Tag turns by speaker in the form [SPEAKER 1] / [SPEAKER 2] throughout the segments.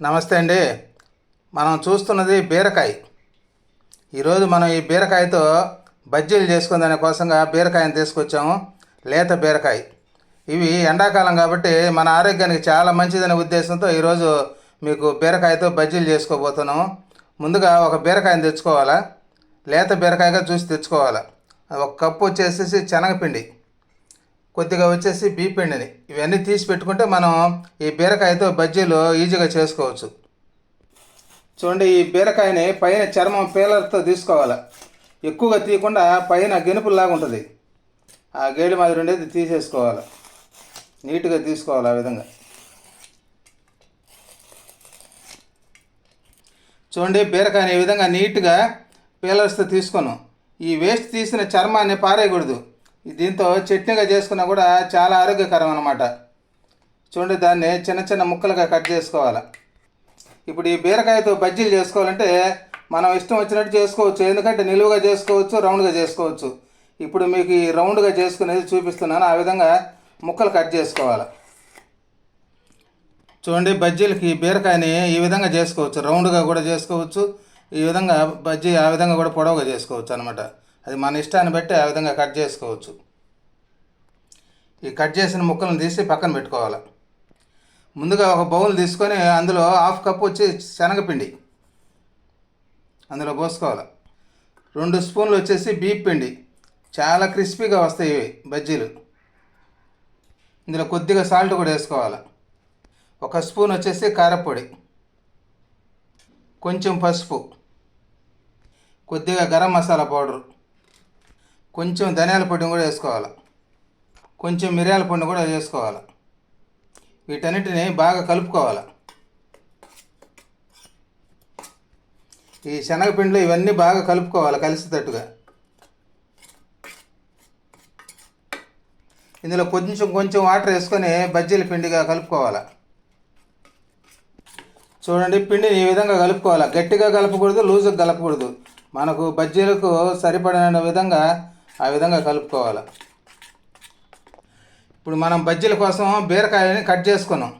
[SPEAKER 1] నమస్తే అండి. మనం చూస్తున్నది బీరకాయ. ఈరోజు మనం ఈ బీరకాయతో బజ్జీలు చేసుకునే కోసంగా బీరకాయని తీసుకొచ్చాము. లేత బీరకాయ. ఇవి ఎండాకాలం కాబట్టి మన ఆరోగ్యానికి చాలా మంచిదనే ఉద్దేశంతో ఈరోజు మీకు బీరకాయతో బజ్జీలు చేసుకోబోతున్నాము. ముందుగా ఒక బీరకాయని తెచ్చుకోవాలా? లేత బీరకాయగా చూసి తెచ్చుకోవాలా? ఒక కప్పు వచ్చేసేసి శనగపిండి. కొద్దిగా వచ్చేసి బీపిండిని ఇవన్నీ తీసి పెట్టుకుంటే మనం ఈ బీరకాయతో బజ్జీలు ఈజీగా చేసుకోవచ్చు. చూడండి ఈ బీరకాయని పైన చర్మం పీలర్తో తీసుకోవాలి. ఎక్కువగా తీయకుండా పైన గెనుపులాగా ఉంటుంది. ఆ గేడి మాదిరి ఉండేది తీసేసుకోవాలి. నీట్గా తీసుకోవాలి ఆ విధంగా. చూడండి బీరకాయని ఈ విధంగా నీట్గా పీలర్స్తో తీసుకున్నాం. ఈ వేస్ట్ తీసిన చర్మాన్ని పారేయకూడదు. దీంతో చట్నీగా చేసుకున్నా కూడా చాలా ఆరోగ్యకరం అనమాట చూడండి దాన్ని చిన్న చిన్న ముక్కలుగా కట్ చేసుకోవాలి. ఇప్పుడు ఈ బీరకాయతో బజ్జీలు చేసుకోవాలంటే మనం ఇష్టం వచ్చినట్టు చేసుకోవచ్చు. ఎందుకంటే నిలువుగా చేసుకోవచ్చు రౌండ్గా చేసుకోవచ్చు. ఇప్పుడు మీకు ఈ రౌండ్గా చేసుకునేది చూపిస్తున్నాను. ఆ విధంగా ముక్కలు కట్ చేసుకోవాలి. చూడండి బజ్జీలకి బీరకాయని ఈ విధంగా చేసుకోవచ్చు. రౌండ్గా కూడా చేసుకోవచ్చు. ఈ విధంగా బజ్జీ ఆ విధంగా కూడా పొడవుగా చేసుకోవచ్చు అనమాట అది మన ఇష్టాన్ని బట్టి ఆ విధంగా కట్ చేసుకోవచ్చు. ఈ కట్ చేసిన ముక్కలను తీసి పక్కన పెట్టుకోవాలి. ముందుగా ఒక బౌల్ తీసుకొని అందులో హాఫ్ కప్ వచ్చి శనగపిండి అందులో పోసుకోవాలి. రెండు స్పూన్లు వచ్చేసి బీప్ పిండి. చాలా క్రిస్పీగా వస్తాయి ఇవి బజ్జీలు. ఇందులో కొద్దిగా సాల్ట్ కూడా వేసుకోవాలి. ఒక స్పూన్ వచ్చేసి కారపొడి. కొంచెం పసుపు. కొద్దిగా గరం మసాలా పౌడర్. కొంచెం ధనియాల పొడిని కూడా వేసుకోవాలి. కొంచెం మిరియాల పొడిని కూడా వేసుకోవాలి. వీటన్నిటిని బాగా కలుపుకోవాలి. ఈ శనగపిండిలో ఇవన్నీ బాగా కలుపుకోవాలి కలిసేటట్టుగా. ఇందులో కొంచెం కొంచెం వాటర్ వేసుకొని బజ్జీల పిండిగా కలుపుకోవాలి. చూడండి పిండిని ఈ విధంగా కలుపుకోవాలి. గట్టిగా కలపకూడదు లూజుగా కలపకూడదు. మనకు బజ్జీలకు సరిపడిన విధంగా ఆ విధంగా కలుపుకోవాలి. ఇప్పుడు మనం బజ్జీల కోసం బీరకాయని కట్ చేసుకున్నాం.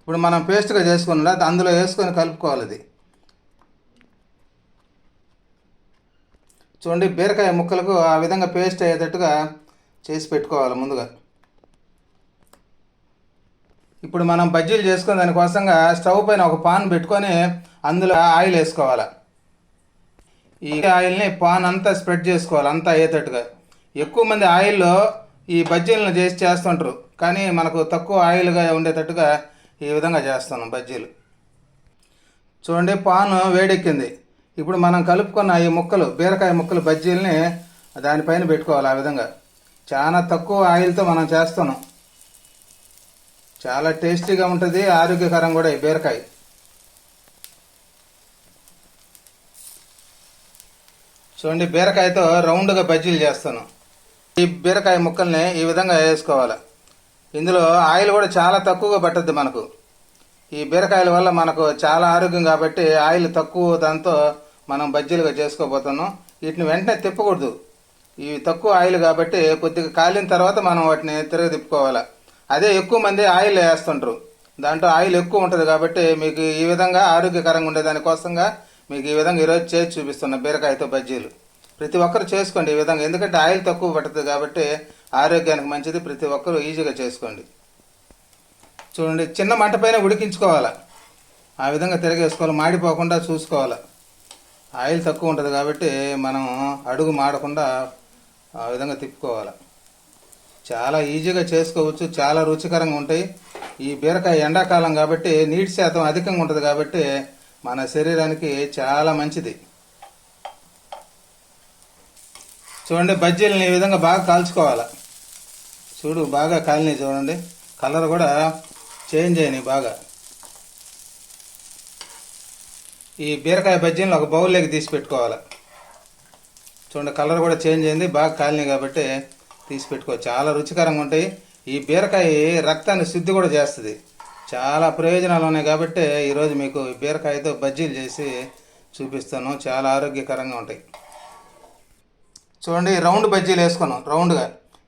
[SPEAKER 1] ఇప్పుడు మనం పేస్ట్గా చేసుకున్నా. అందులో వేసుకొని కలుపుకోవాలి అది. చూడండి బీరకాయ ముక్కలకు ఆ విధంగా పేస్ట్ అయ్యేటట్టుగా చేసి పెట్టుకోవాలి ముందుగా. ఇప్పుడు మనం బజ్జీలు చేసుకునే దానికోసంగా స్టవ్ పైన ఒక పాన్ పెట్టుకొని అందులో ఆయిల్ వేసుకోవాలి. ఈ ఆయిల్ని పాన్ అంతా స్ప్రెడ్ చేసుకోవాలి అంతా అయ్యేటట్టుగా. ఎక్కువ మంది ఆయిల్లో ఈ బజ్జీలను చేసి చేస్తుంటారు. కానీ మనకు తక్కువ ఆయిల్గా ఉండేటట్టుగా ఈ విధంగా చేస్తున్నాం బజ్జీలు. చూడండి పాను వేడెక్కింది. ఇప్పుడు మనం కలుపుకున్న ఈ ముక్కలు బీరకాయ ముక్కలు బజ్జీలని దానిపైన పెట్టుకోవాలి ఆ విధంగా. చాలా తక్కువ ఆయిల్తో మనం చేస్తున్నాం. చాలా టేస్టీగా ఉంటుంది ఆరోగ్యకరం కూడా ఈ బీరకాయ. చూడండి బీరకాయతో రౌండ్గా బజ్జీలు చేస్తాను ఈ బీరకాయ ముక్కల్ని ఈ విధంగా వేసుకోవాలి. ఇందులో ఆయిల్ కూడా చాలా తక్కువగా పట్టద్ది మనకు. ఈ బీరకాయల వల్ల మనకు చాలా ఆరోగ్యం కాబట్టి ఆయిల్ తక్కువ దాంతో మనం బజ్జీలుగా చేసుకోబోతున్నాం. వీటిని వెంటనే తిప్పకూడదు. ఇవి తక్కువ ఆయిల్ కాబట్టి కొద్దిగా కాలిన తర్వాత మనం వాటిని తిరగ తిప్పుకోవాలి అదే ఎక్కువ మంది ఆయిల్ వేస్తుంటారు. దాంట్లో ఆయిల్ ఎక్కువ ఉంటుంది కాబట్టి మీకు ఈ విధంగా ఆరోగ్యకరంగా ఉండేదాని కోసంగా మీకు ఈ విధంగా ఈరోజు చేసి చూపిస్తున్న బీరకాయతో బజ్జీలు. ప్రతి ఒక్కరు చేసుకోండి ఈ విధంగా. ఎందుకంటే ఆయిల్ తక్కువ పడుతుంది కాబట్టి ఆరోగ్యానికి మంచిది. ప్రతి ఒక్కరు ఈజీగా చేసుకోండి. చూడండి చిన్న మంట పైన ఉడికించుకోవాలి? ఆ విధంగా తిరగేసుకోవాలి. మాడిపోకుండా చూసుకోవాలి? ఆయిల్ తక్కువ ఉంటుంది కాబట్టి మనం అడుగు మాడకుండా ఆ విధంగా తిప్పుకోవాలి? చాలా ఈజీగా చేసుకోవచ్చు. చాలా రుచికరంగా ఉంటాయి. ఈ బీరకాయ ఎండాకాలం కాబట్టి నీటి శాతం అధికంగా ఉంటుంది కాబట్టి మన శరీరానికి చాలా మంచిది. చూడండి బజ్జీలని ఈ విధంగా బాగా కాల్చుకోవాలి. చూడు బాగా కాలినాయి చూడండి. కలర్ కూడా చేంజ్ అయినాయి బాగా. ఈ బీరకాయ బజ్జీలను ఒక బౌల్లోకి తీసి పెట్టుకోవాలి. చూడండి కలర్ కూడా చేంజ్ అయింది బాగా కాలినాయి కాబట్టి తీసి పెట్టుకో. చాలా రుచికరంగా ఉంటాయి. ఈ బీరకాయ రక్తాన్ని శుద్ధి కూడా చేస్తుంది. చాలా ప్రయోజనాలు ఉన్నాయి కాబట్టి ఈరోజు మీకు బీరకాయతో బజ్జీలు చేసి చూపిస్తాను. చాలా ఆరోగ్యకరంగా ఉంటాయి. చూడండి రౌండ్ బజ్జీలు వేసుకున్నాం రౌండ్గా.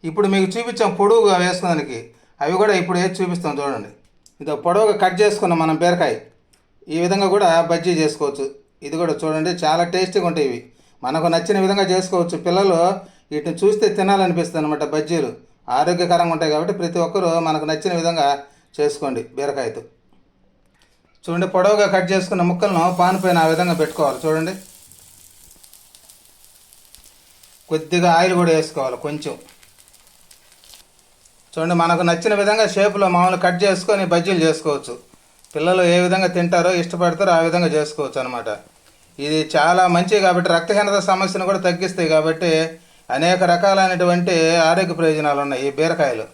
[SPEAKER 1] ఇప్పుడు మీకు చూపించాం పొడవుగా వేసుకున్నానికి అవి కూడా ఇప్పుడు వేసి చూపిస్తాం చూడండి. ఇదో పొడవుగా కట్ చేసుకున్నాం మనం బీరకాయ. ఈ విధంగా కూడా బజ్జీ చేసుకోవచ్చు. ఇది కూడా చూడండి చాలా టేస్టీగా ఉంటాయి ఇవి. మనకు నచ్చిన విధంగా చేసుకోవచ్చు. పిల్లలు వీటిని చూస్తే తినాలనిపిస్తుంది అనమాట బజ్జీలు. ఆరోగ్యకరంగా ఉంటాయి కాబట్టి ప్రతి ఒక్కరూ మనకు నచ్చిన విధంగా చేసుకోండి బీరకాయతో. చూడండి పొడవుగా కట్ చేసుకున్న ముక్కలను పాన్ పైన ఆ విధంగా పెట్టుకోవాలి. చూడండి. కొద్దిగా ఆయిల్ కూడా వేసుకోవాలి కొంచెం. చూడండి మనకు నచ్చిన విధంగా షేప్లో మామూలు కట్ చేసుకొని బజ్జీలు చేసుకోవచ్చు. పిల్లలు ఏ విధంగా తింటారో ఇష్టపడతారో ఆ విధంగా చేసుకోవచ్చు అనమాట ఇది చాలా మంచిది కాబట్టి రక్తహీనత సమస్యను కూడా తగ్గిస్తాయి కాబట్టి అనేక రకాలైనటువంటి ఆరోగ్య ప్రయోజనాలు ఉన్నాయి ఈ బీరకాయలు.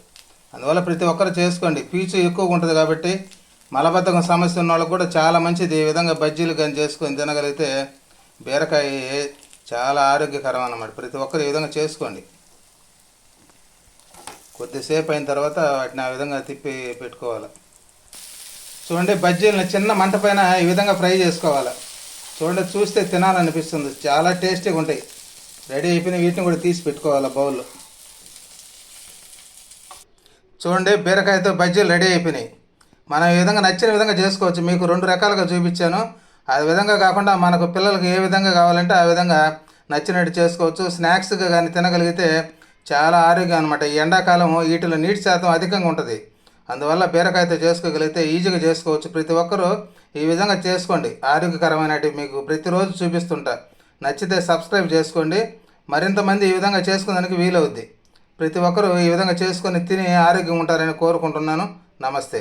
[SPEAKER 1] అందువల్ల ప్రతి ఒక్కరు చేసుకోండి. పీచు ఎక్కువగా ఉంటుంది కాబట్టి మలబద్ధకం సమస్య ఉన్న వాళ్ళకి కూడా చాలా మంచిది. ఈ విధంగా బజ్జీలు కానీ చేసుకొని తినగలిగితే బీరకాయ చాలా ఆరోగ్యకరం అన్నమాట ప్రతి ఒక్కరు ఈ విధంగా చేసుకోండి. కొద్దిసేపు అయిన తర్వాత వాటిని ఆ విధంగా తిప్పి పెట్టుకోవాలి. చూడండి బజ్జీలను చిన్న మంట పైన ఈ విధంగా ఫ్రై చేసుకోవాలి. చూడండి చూస్తే తినాలనిపిస్తుంది. చాలా టేస్టీగా ఉంటాయి. రెడీ అయిపోయిన వీటిని కూడా తీసి పెట్టుకోవాలి బౌల్లో. చూడండి బీరకాయతో బజ్జీలు రెడీ అయిపోయినాయి. మనం ఈ విధంగా నచ్చిన విధంగా చేసుకోవచ్చు. మీకు రెండు రకాలుగా చూపించాను. ఆ విధంగా కాకుండా మనకు పిల్లలకు ఏ విధంగా కావాలంటే ఆ విధంగా నచ్చినట్టు చేసుకోవచ్చు. స్నాక్స్గా కానీ తినగలిగితే చాలా ఆరోగ్యం అనమాట ఈ ఎండాకాలం వీటిలో నీటి శాతం అధికంగా ఉంటుంది. అందువల్ల బీరకాయతో చేసుకోగలిగితే ఈజీగా చేసుకోవచ్చు. ప్రతి ఒక్కరూ ఈ విధంగా చేసుకోండి. ఆరోగ్యకరమైనవి మీకు ప్రతిరోజు చూపిస్తుంటా. నచ్చితే సబ్స్క్రైబ్ చేసుకోండి. మరింత మంది ఈ విధంగా చేసుకునేందుకు వీలవుద్ది. ప్రతి ఒక్కరూ ఈ విధంగా చేసుకొని తిని ఆరోగ్యం ఉంటారని కోరుకుంటున్నాను. నమస్తే.